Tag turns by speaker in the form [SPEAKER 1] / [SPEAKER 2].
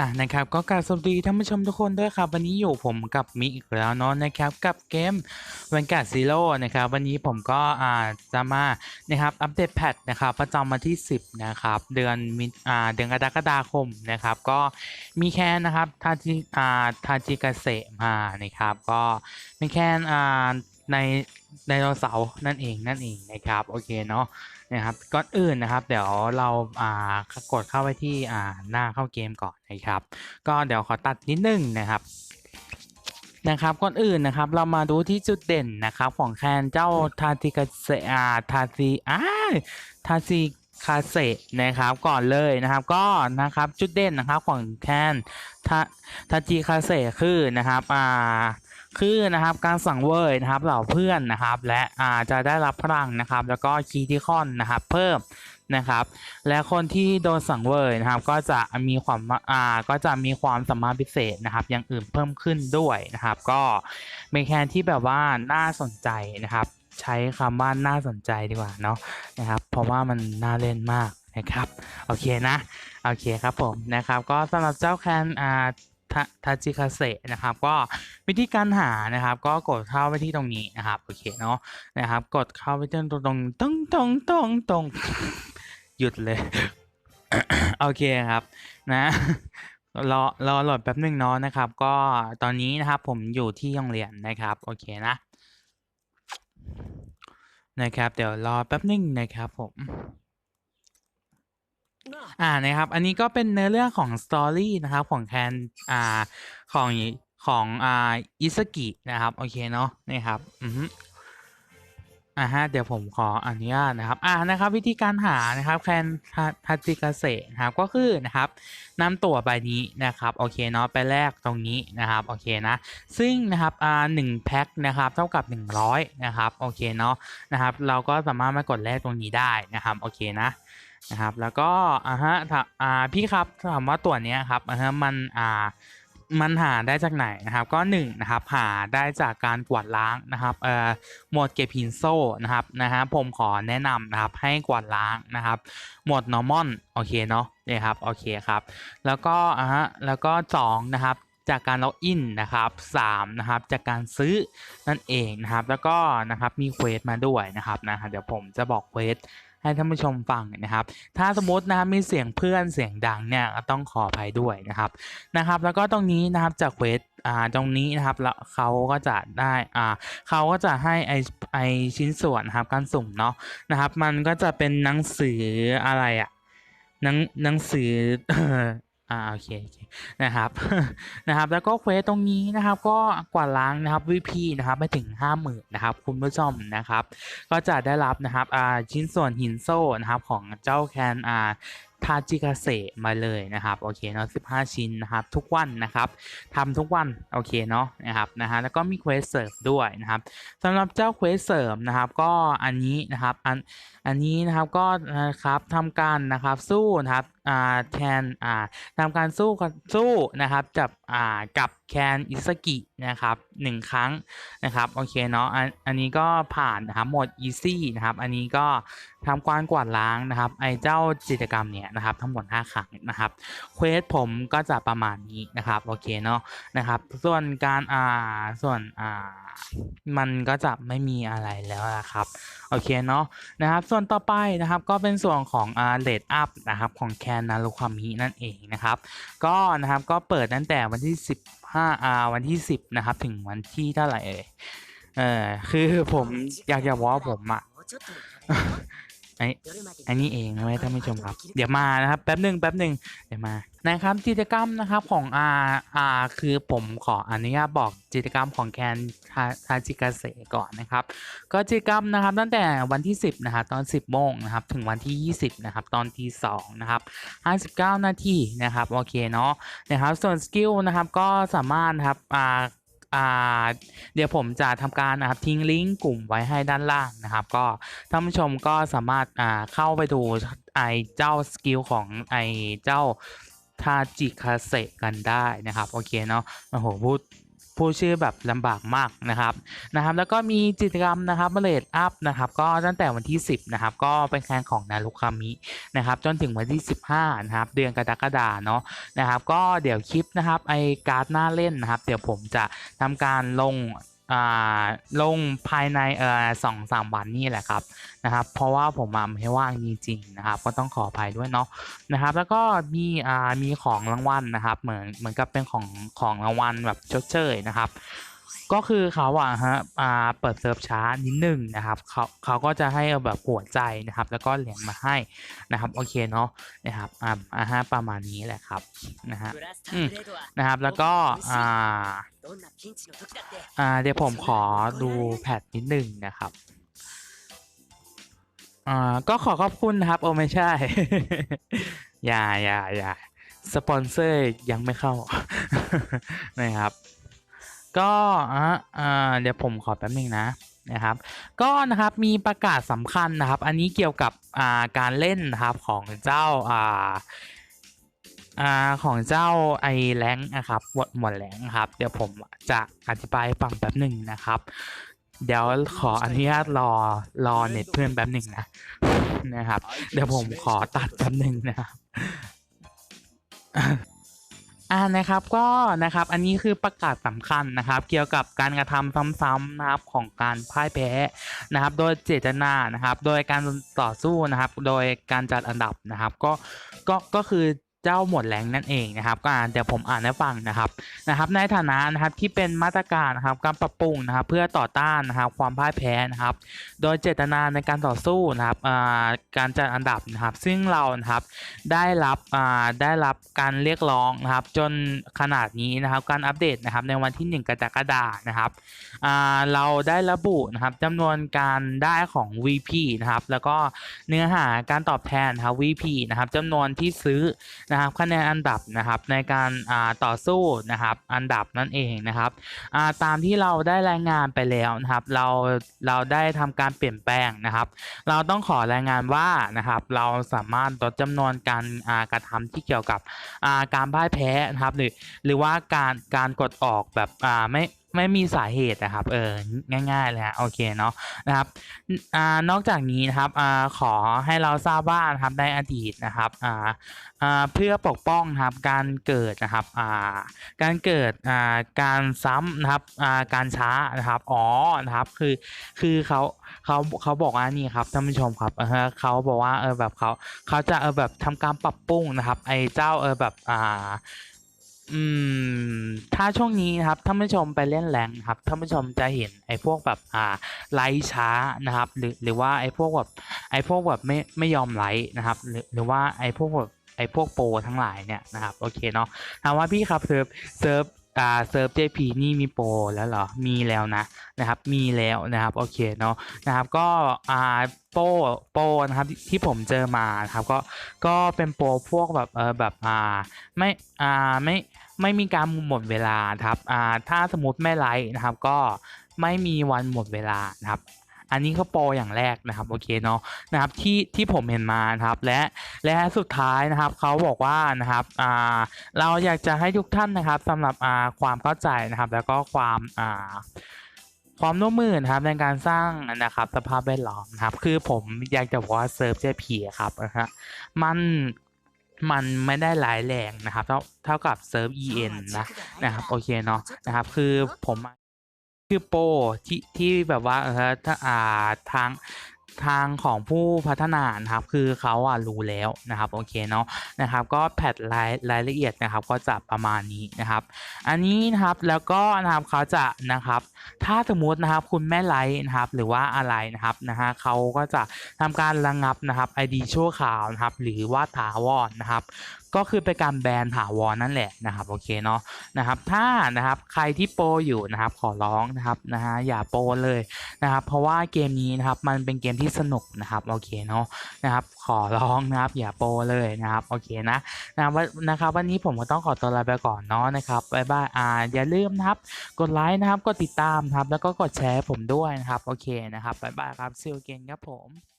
[SPEAKER 1] อะนะครับก็กราบสวัสดีท่านผู้ชมทุกคนด้วยครับ วันนี้อยู่ผมกับมิอีกแล้วเนาะนะครับกับเกมวันกาซีโร่นะครับวันนี้ผมก็อ่าจะมานะครับอัปเดตแพทนะครับประจำวันที่ 10นะครับเดือนมิอ่าเดือนกรกฎาคมนะครับก็มีแคนนะครับทาจิอ่าทาจิกาเสมานะครับก็มีแคนอ่า ในไดโนเสาร์นั่นเองนั่นเองนะครับโอเคเนาะนะครับก่อนอื่นนะครับ เดี๋ยวเราอ่ากดเข้าไปที่อ่าหน้าเข้าเกมก่อนนะครับ ก็เดี๋ยวขอตัดนิดนึงนะครับนะครับก่อนอื่นนะครับเรามาดูที่จุดเด่นนะครับของแคนเจ้าทาติกาเซอาทาซีอาทาซีคาเซนะครับก่อนเลยนะครับก็นะครับจุดเด่นนะครับของแคนทาทาจิคาเซคือนะครับอ่า คือนะครับการสั่งเวยนะครับเหล่าเพื่อนนะครับ และอาจะได้รับพลังนะครับ แล้วก็คีย์ที่คอนนะครับเพิ่มนะครับ และคนที่โดนสั่งเวยนะครับ ก็จะมีความอ่าก็จะมีความสามารถพิเศษนะครับ อย่างอื่นเพิ่มขึ้นด้วยนะครับ ก็เป็นแคนที่แบบว่าน่าสนใจนะครับ ใช้คำว่าน่าสนใจดีกว่าเนาะนะครับ เพราะว่ามันน่าเล่นมากนะครับ โอเคนะ โอเคครับผมนะครับ ก็สำหรับเจ้าแคนอ่า ทาทาจิคาเซนะครับ ก็วิธีการหานะครับ ก็กดเข้าไปที่ตรงนี้นะครับโอเคเนาะนะครับ กดเข้าไปที่ตรงตรงตรงตรงตรงตรงหยุดเลยโอเคครับนะรอรอโหลดแป๊บหนึ่งเนาะนะครับ ก็ตอนนี้นะครับผมอยู่ที่โรงเรียนนะครับโอเคนะนะครับ เดี๋ยวรอแป๊บหนึ่งนะครับผม อ่านะครับ อันนี้ก็เป็นเนื้อเรื่องของสตอรี่นะครับของแคนอ่าของของอ่าอิสกินะครับโอเคเนาะนี่ครับอืออ่าฮะเดี๋ยวผมขออนุญาตนะครับอ่านะครับวิธีการหานะครับแคนทัจิกาเซนะครับก็คือนะครับนำตั๋วใบนี้นะครับโอเคเนาะไปแลกตรงนี้นะครับโอเคนะซึ่งนะครับอ่าหนึ่งแพ็คนะครับเท่ากับ 100นะครับโอเคเนาะนะครับเราก็สามารถมากดแลกตรงนี้ได้นะครับโอเคนะ นะครับ แล้วก็อ่าฮะอ่าพี่ครับถามว่าตัวเนี้ยครับอ่าฮะมันอ่ามันหาได้จากไหนนะครับก็หนึ่งนะครับหาได้จากการกวาดล้างนะครับเอ่อหมวดเก็บหินโซ่นะครับนะฮะผมขอแนะนำนะครับให้กวาดล้างนะครับ หมวด normal โอเคเนาะเนี่ยครับโอเคครับแล้วก็อ่าฮะแล้วก็สองนะครับจากการล็อกอินนะครับสามนะครับจากการซื้อนั่นเองนะครับแล้วก็นะครับมีเควสมาด้วยนะครับนะฮะเดี๋ยวผมจะบอกเควส ให้ท่านผู้ชมฟังนะครับ ถ้าสมมตินะครับมีเสียงเพื่อนเสียงดังเนี่ยก็ต้องขออภัยด้วยนะครับนะครับ แล้วก็ตรงนี้นะครับจากเควสอ่าตรงนี้นะครับแล้วเขาก็จะได้อ่าเขาก็จะให้ไอไอชิ้นส่วนนะครับการสุ่มเนาะนะครับ มันก็จะเป็นหนังสืออะไรอะหนังหนังสือ อ่าโอเคโอเคนะครับนะครับ แล้วก็เควสตรงนี้นะครับ ก็กว่าล้างนะครับวีพีนะครับไปถึงห้าหมื่นนะครับ คุณผู้ชมนะครับ ก็จะได้รับนะครับอ่าชิ้นส่วนหินโซ่นะครับของเจ้าแคนอ่า ทาจิกาเซมาเลยนะครับโอเคเนาะ15ชิ้นนะครับทุกวันนะครับทำทุกวันโอเคเนาะนะครับนะฮะแล้วก็มีเควสเสริมด้วยนะครับสำหรับเจ้าเควสเสริมนะครับก็อันนี้นะครับอันอันนี้นะครับก็นะครับทำการนะครับสู้นะครับอ่าแทนอ่าทำการสู้กันสู้นะครับจับ อ่ากับแคนอิสกินะครับหนึ่งครั้งนะครับโอเคเนาะอันอันนี้ก็ผ่านนะครับหมด easy นะครับอันนี้ก็ทำการกวาดล้างนะครับไอเจ้ากิจกรรมเนี่ยนะครับทั้งหมด5ครั้งนะครับเควสผมก็จะประมาณนี้นะครับโอเคเนาะนะครับส่วนการอ่าส่วนอ่ามันก็จะไม่มีอะไรแล้วนะครับโอเคเนาะนะครับส่วนต่อไปนะครับก็เป็นส่วนของอ่าเลดอัพนะครับของแคนนารุคามินั่นเองนะครับก็นะครับก็เปิดตั้งแต่วันที่15อ่าวันที่10นะครับ ถึงวันที่เท่าไหร่เอ่ยเออคือผมอยากจะบอกว่าผมอะ ไอ้อันนี้เองนะท่านผู้ชมครับ เดี๋ยวมานะครับแป๊บหนึ่งแป๊บหนึ่งเดี๋ยวมานะครับกิจกรรมนะครับของอาอาคือผมขออนุญาตบอกกิจกรรมของแคนทาทาจิกาเซก่อนนะครับ ก็กิจกรรมนะครับตั้งแต่วันที่ 10นะครับตอน 10โมงนะครับถึงวันที่ 20นะครับตอนที่2นะครับ59 นาทีนะครับโอเคเนาะนะครับส่วนสกิลนะครับก็สามารถนะครับอ่า อ่าเดี๋ยวผมจะทำการนะครับทิ้งลิงก์กลุ่มไว้ให้ด้านล่างนะครับ ก็ท่านผู้ชมก็สามารถอ่าเข้าไปดูไอเจ้าสกิลของไอเจ้าทาจิคาเซกันได้นะครับ โอเคเนาะโอ้โหพูด ผู้ชื่อแบบลำบากมากนะครับนะครับ แล้วก็มีกิจกรรมนะครับเมลดอัพนะครับ ก็ตั้งแต่วันที่ 10นะครับก็เป็นแคนของนารุคามินะครับ จนถึงวันที่ 15นะครับเดือนกรกฎาเนาะนะครับ ก็เดี๋ยวคลิปนะครับไอการ์ดหน้าเล่นนะครับ เดี๋ยวผมจะทำการลง ลงภายในเอ่อสองสามวันนี่แหละครับนะครับ เพราะว่าผมอะไม่ว่างจริงๆนะครับ ก็ต้องขออภัยด้วยเนาะนะครับ แล้วก็มีอ่ามีของรางวัลนะครับ เหมือนเหมือนกับเป็นของของรางวัลแบบชดเชยนะครับ ก็คือเขาอะฮะอ่าเปิดเซิร์ฟช้านิดหนึ่งนะครับเขาเขาก็จะให้แบบหัวใจนะครับ แล้วก็เหรียญมาให้นะครับโอเคเนาะนะครับอ่าอ่าฮะประมาณนี้แหละครับนะฮะนะครับแล้วก็อ่าอ่าเดี๋ยวผมขอดูแพทนิดหนึ่งนะครับอ่าก็ขอขอบคุณนะครับโอไม่ใช่ อย่าอย่าอย่าสปอนเซอร์ยังไม่เข้านะครับ ก็อ่าอ่าเดี๋ยวผมขอแป๊บหนึงนะนะครับ ก็นะครับมีประกาศสำคัญนะครับ อันนี้เกี่ยวกับอ่าการเล่นนะครับของเจ้าอ่าอ่าของเจ้าไอแรงนะครับหมวดหมวดแรงครับ เดี๋ยวผมจะอธิบายฟังแป๊บหนึ่งนะครับ เดี๋ยวขออนุญาตรอรอเน็ตเพื่อนแป๊บหนึ่งนะนะครับ เดี๋ยวผมขอตัดแป๊บหนึ่งนะครับ อ่านะครับก็นะครับอันนี้คือประกาศสำคัญนะครับ เกี่ยวกับการกระทำซ้ำๆนะครับของการพ่ายแพ้นะครับ โดยเจตนานะครับ โดยการต่อสู้นะครับ โดยการจัดอันดับนะครับ ก็ก็ก็คือ เจ้าหมวดแรงนั่นเองนะครับก็อ่านเดี๋ยวผมอ่านให้ฟังนะครับนะครับ ในฐานะนะครับที่เป็นมาตรการนะครับการปรับปรุงนะครับเพื่อต่อต้านนะครับความพ่ายแพ้นะครับ โดยเจตนาในการต่อสู้นะครับการจัดอันดับนะครับ ซึ่งเรานะครับได้รับอ่าได้รับการเรียกร้องนะครับ จนขนาดนี้นะครับการอัปเดตนะครับในวันที่ 1 กรกฎานะครับอ่าเราได้ระบุนะครับจำนวนการได้ของ VP นะครับแล้วก็เนื้อหาการตอบแทนนะครับ VP นะครับจำนวนที่ซื้อนะครับคะแนนอันดับนะครับในการาต่อสู้นะครับอันดับนั่นเองนะครับาตามที่เราได้รายงานไปแล้วนะครับเราเราได้ทำการเปลี่ยนแปลงนะครับ เราต้องขอรายงานว่านะครับเราสามารถลดจำนวนการากระทำที่เกี่ยวกับาการพ่ายแพ้นะครับหรือหรือว่าการการกดออกแบบไม่ ไม่มีสาเหตุนะครับ เออ ง่าย ๆ เลยฮะ โอเคเนาะ นะครับ อ่า นอกจากนี้นะครับ อ่า ขอให้เราทราบว่านะครับ ในอดีตนะครับ อ่า อ่า เพื่อปกป้องนะครับ การเกิดนะครับ อ่า การเกิด อ่า การซ้ำนะครับ อ่า การช้านะครับ อ๋อ นะครับ คือ คือเขาเขาเขาบอกว่านี่ครับท่านผู้ชมครับเออเขาบอกว่า เออ แบบเขาเขาจะ เออ แบบทำการปรับปรุงนะครับ ไอ้เจ้า เออ แบบ อ่า อืม ถ้าช่วงนี้นะครับท่านผู้ชมไปเล่นแรงครับท่านผู้ชมจะเห็นไอ้พวกแบบอ่าไลท์ช้านะครับ หรือหรือว่าไอ้พวกแบบไอ้พวกแบบไม่ไม่ยอมไลท์นะครับ หรือหรือว่าไอ้พวกแบบไอ้พวกโปรทั้งหลายเนี่ยนะครับโอเคเนาะถามว่าพี่ครับเซิร์ฟเซิร์ฟาเซิร์ฟ JP นี่มีโปรแล้วเหรอ มีแล้วนะนะครับ มีแล้วนะครับ โอเคเนาะนะครับ ก็อ่าโปรโปรนะครับที่ผมเจอมานะครับก็ก็เป็นโปรพวกแบบเออแบบอ่าไม่อ่าไม่ไม่มีการหมดเวลาครับอ่าถ้าสมมติไม่ไลค์นะครับ ก็ไม่มีวันหมดเวลานะครับ อันนี้ก็โปรอย่างแรกนะครับโอเคเนาะนะครับที่ที่ผมเห็นมานะครับและและสุดท้ายนะครับเขาบอกว่านะครับอ่าเราอยากจะให้ทุกท่านนะครับสำหรับอ่าความเข้าใจนะครับ แล้วก็ความอ่าความร่วมมือนะครับในการสร้างนะครับสภาพแวดล้อมนะครับ คือผมอยากจะบอกว่าเซิร์ฟเจพีครับนะฮะมันมันไม่ได้ร้ายแรงนะครับ เท่าเท่ากับเซิร์ฟ EN นะนะครับโอเคเนาะนะครับคือผม คือโปรที่ที่แบบว่าเออถ้าอ่าทางทางของผู้พัฒนานะครับคือเขาอะรู้แล้วนะครับโอเคเนาะนะครับก็แพทรายรายละเอียดนะครับก็จะประมาณนี้นะครับ อันนี้นะครับแล้วก็นะครับเขาจะนะครับถ้าสมมตินะครับคุณแม่ไลท์นะครับหรือว่าอะไรนะครับนะฮะเขาก็จะทำการระงับนะครับ ID ชั่วคราวนะครับหรือว่าถาวรนะครับ ก็คือเป็นการแบนถาวรนั่นแหละนะครับโอเคเนาะนะครับถ้านะครับใครที่โปรอยู่นะครับขอร้องนะครับนะฮะอย่าโปรเลยนะครับเพราะว่าเกมนี้นะครับมันเป็นเกมที่สนุกนะครับโอเคเนาะนะครับขอร้องนะครับอย่าโปรเลยนะครับโอเคนะนะวันนะครับวันนี้ผมก็ต้องขอตัวลาไปก่อนเนาะนะครับบ๊ายบายอ่าอย่าลืมนะครับกดไลค์นะครับกดติดตามนะครับแล้วก็กดแชร์ผมด้วยนะครับโอเคนะครับบ๊ายบายครับซิลเกนครับผม